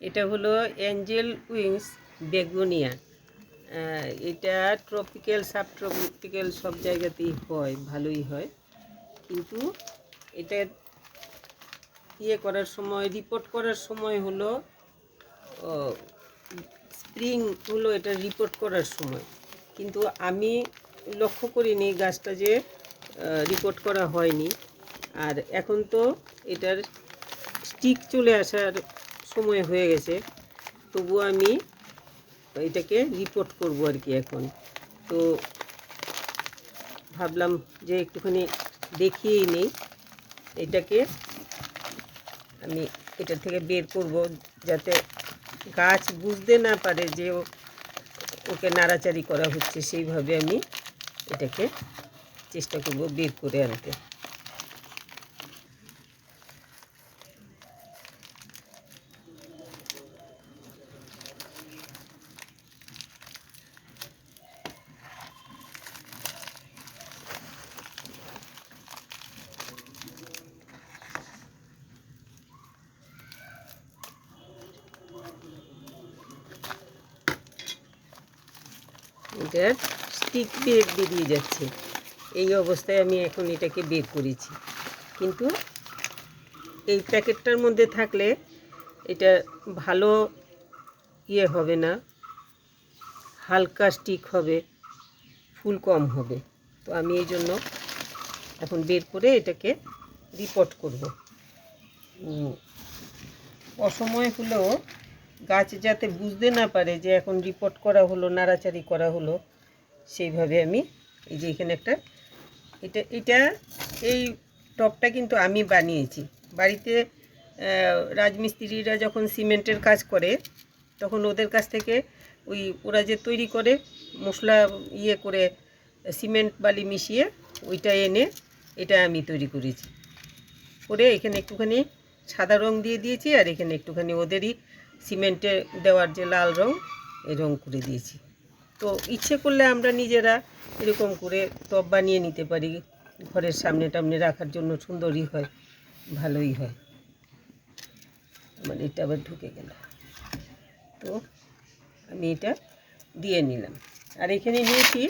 এটা হলো angel wings begonia. এটা ট্রপিক্যাল সাব ট্রপিক্যাল সব জায়গাতেই হয়, ভালোই হয়। কিন্তু এটা ইয়ে করার সময় রিপোর্ট করার সময় হলো স্প্রিং হলো এটা রিপোর্ট করার সময়। কিন্তু আমি লক্ষ্য করিনি গাছটা যে রিপোর্ট করা হয়নি। আর এখন তো এটার স্টিক চলে আসার সময় হয়ে গেছে, তবু আমি এটাকে রিপোর্ট করব আর কি এখন। তো ভাবলাম যে একটুখানি দেখিয়েই নেই, এটাকে আমি এটা থেকে বের করব যাতে গাছ বুঝতে না পারে যে ওকে নাড়াচাড়ি করা হচ্ছে, সেইভাবে আমি এটাকে চেষ্টা করব বের করে আনতে। এটার স্টিক বের বেরিয়ে যাচ্ছে। এই অবস্থায় আমি এখন এটাকে বের করেছি। কিন্তু এই প্যাকেটটার মধ্যে থাকলে এটা ভালো ইয়ে হবে না, হালকা স্টিক হবে, ফুল কম হবে। তো আমি এই জন্য এখন বের করে এটাকে রিপোর্ট করব। অসময় হলেও গাছ যাতে বুঝতে না পারে যে এখন রিপোর্ট করা হলো, নাড়াচাড়ি করা হলো, সেইভাবে আমি এই যে এখানে একটা, এটা এটা, এই টপটা কিন্তু আমি বানিয়েছি। বাড়িতে রাজমিস্ত্রিরা যখন সিমেন্টের কাজ করে, তখন ওদের কাছ থেকে ওই, ওরা যে তৈরি করে, মশলা ইয়ে করে, সিমেন্ট বালি মিশিয়ে ওইটা এনে এটা আমি তৈরি করেছি। করে এখানে একটুখানি সাদা রং দিয়ে দিয়েছি আর এখানে একটুখানি ওদেরই সিমেন্টে দেওয়ার যে লাল রং, এই রং করে দিয়েছি। তো ইচ্ছে করলে আমরা নিজেরা এরকম করে টব বানিয়ে নিতে পারি। ঘরের সামনে টামনে রাখার জন্য সুন্দরই হয়, ভালোই হয়। মানে এটা আবার ঢুকে গেল। তো আমি এটা দিয়ে নিলাম। আর এখানে নিয়েছি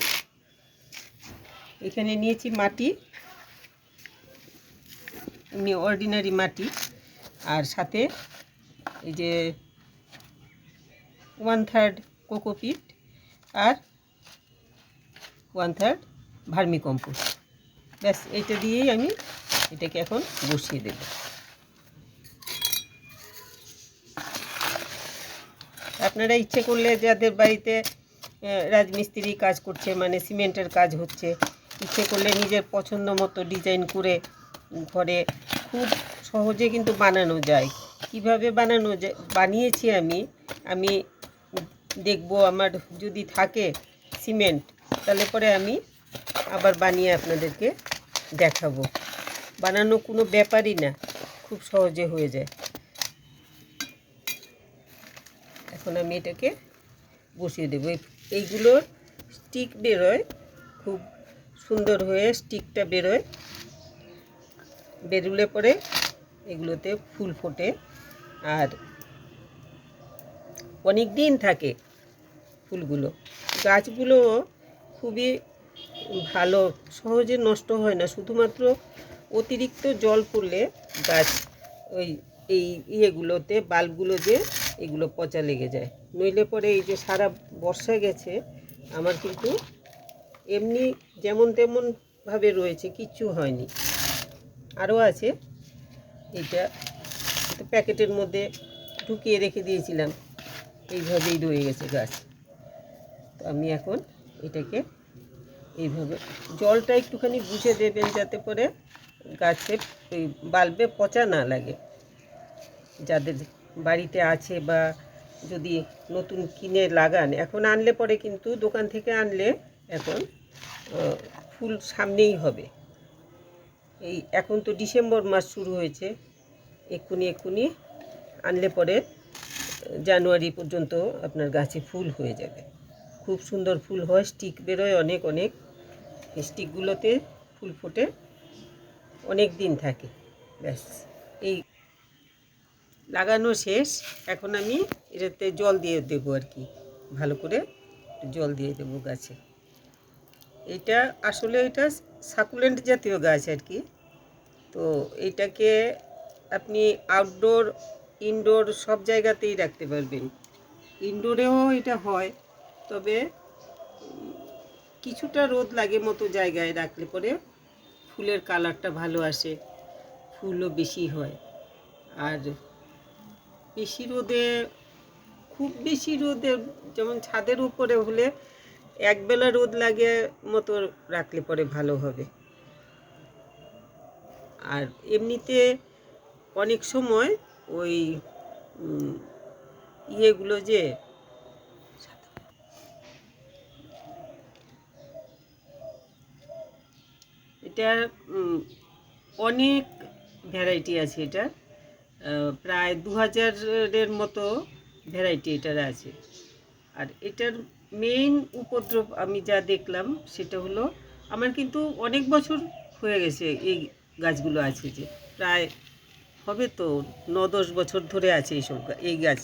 এখানে নিয়েছি মাটি। এমনি অর্ডিনারি মাটি। আর সাথে এই যে ওয়ান থার্ড কোকোপিট আর ওয়ান থার্ড ভার্মি কম্পোস্ট ব্যাস, এইটা দিয়েই আমি এটাকে এখন বসিয়ে দেব। আপনারা ইচ্ছে করলে যাদের বাড়িতে রাজমিস্ত্রি কাজ করছে মানে সিমেন্টের কাজ হচ্ছে, ইচ্ছে করলে নিজের পছন্দ মতো ডিজাইন করে ঘরে খুব সহজে কিন্তু বানানো যায়। কীভাবে বানানো যায়, বানিয়েছি আমি আমি দেখব আমার যদি থাকে সিমেন্ট, তাহলে পরে আমি আবার বানিয়ে আপনাদেরকে দেখাবো। বানানো কোনো ব্যাপারই না, খুব সহজে হয়ে যায়। এখন আমি এটাকে বসিয়ে দেবো। এই- এইগুলোর স্টিক বেরোয়, খুব সুন্দর হয়ে স্টিকটা বেরোয়। বেরুলে পরে এগুলোতে ফুল ফোটে, আর অনেক দিন থাকে ফুলগুলো। গাছগুলো খুবই ভালো, সহজে নষ্ট হয় না। শুধুমাত্র অতিরিক্ত জল পড়লে গাছ ওই, এই ইয়েগুলোতে, বাল্বগুলো যে এগুলো পচা লেগে যায়। নইলে পরে এই যে সারা বর্ষা গেছে, আমার কিন্তু এমনি যেমন তেমনভাবে রয়েছে, কিচ্ছু হয়নি। আরও আছে এটা প্যাকেটের মধ্যে ঢুকিয়ে রেখে দিয়েছিলাম। এইভাবেই রয়ে গেছে গাছ। তো আমি এখন এটাকে এইভাবে জলটা একটুখানি বুঝে দেবেন যাতে করে গাছে ওই বাল্বে পচা না লাগে। যাদের বাড়িতে আছে বা যদি নতুন কিনে লাগান, এখন আনলে পরে কিন্তু দোকান থেকে আনলে এখন ফুল সামনেই হবে। এই এখন তো ডিসেম্বর মাস শুরু হয়েছে, এক্ষুনি এক্ষুনি আনলে পরে জানুয়ারি পর্যন্ত আপনার গাছে ফুল হয়ে যাবে। খুব সুন্দর ফুল হয়, স্টিক বেরোয় অনেক অনেক। স্টিকগুলোতে ফুল ফোটে, অনেক দিন থাকে। ব্যাস, এই লাগানো শেষ। এখন আমি এটাতে জল দিয়ে দেবো আর কি। ভালো করে জল দিয়ে দেবো গাছে। এটা আসলে এটা সাকুলেন্ট জাতীয় গাছ আর কি। তো এটাকে আপনি আউটডোর ইনডোর সব জায়গাতেই রাখতে পারবেন। ইনডোরেও এটা হয়, তবে কিছুটা রোদ লাগে মতো জায়গায় রাখলে পরে ফুলের কালারটা ভালো আসে, ফুলও বেশি হয়। আর বেশি রোদে, খুব বেশি রোদে, যেমন ছাদের উপরে হলে একবেলা রোদ লাগে মতো রাখলে পরে ভালো হবে। আর এমনিতে অনেক সময় ওই ইয়েগুলো যে এটা উম, অনেক ভ্যারাইটি আছে এটা। প্রায় দু হাজারের মতো ভ্যারাইটি এটার আছে। আর এটার মেইন উপদ্রব আমি যা দেখলাম সেটা হলো আমার কিন্তু অনেক বছর হয়ে গেছে এই গাছগুলো আছে যে প্রায় হবে তো? ন দশ বছর ধরে আছে এইসব এই গাছ।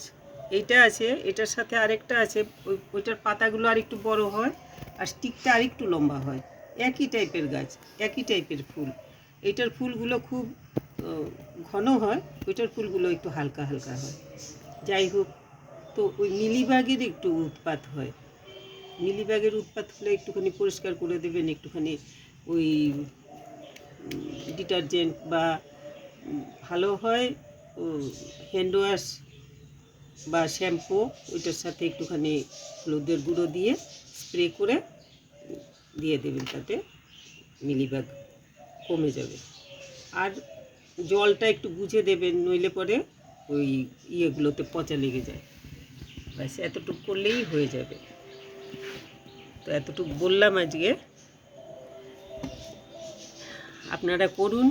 এইটা আছে, এটার সাথে আরেকটা আছে, ওই, ওইটার পাতাগুলো আরেকটু বড় হয়, আর স্টিকটা আরেকটু লম্বা হয়। একই টাইপের গাছ, একই টাইপের ফুল। এটার ফুলগুলো খুব ঘন হয়, ওইটার ফুলগুলো একটু হালকা হালকা হয়। যাই হোক, তো ওই মিলিবাগের একটু উৎপাত হয়। মিলিবাগের উৎপাত হলে একটুখানি পরিষ্কার করে দেবেন, একটুখানি ওই ডিটারজেন্ট বা ভালো হয় হ্যান্ড ওয়াশ বা শ্যাম্পু ওইটার সাথে একটুখানি হলুদের গুঁড়ো দিয়ে স্প্রে করে দিয়ে দেবেন, তাতে মিলিবাগ কমে যাবে। আর জলটা একটু বুঝে দেবেন, নইলে পরে ওই ইয়েগুলোতে পচা লেগে যায়। ব্যাস, এতটুকু করলেই হয়ে যাবে। তো এতটুকু বললাম আজকে। আপনারা করুন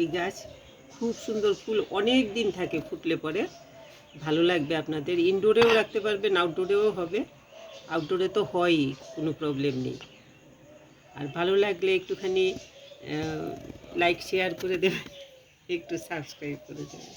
এই গাছ খুব সুন্দর ফুল অনেক দিন থাকে ফুটলে পরে। ভালো লাগবে আপনাদের। ইনডোরেও রাখতে পারবেন আউটডোরেও হবে। আউটডোরে তো হয়ই, কোনো প্রবলেম নেই। আর ভালো লাগলে একটুখানি লাইক শেয়ার করে দেবেন, একটু সাবস্ক্রাইব করে দেবেন।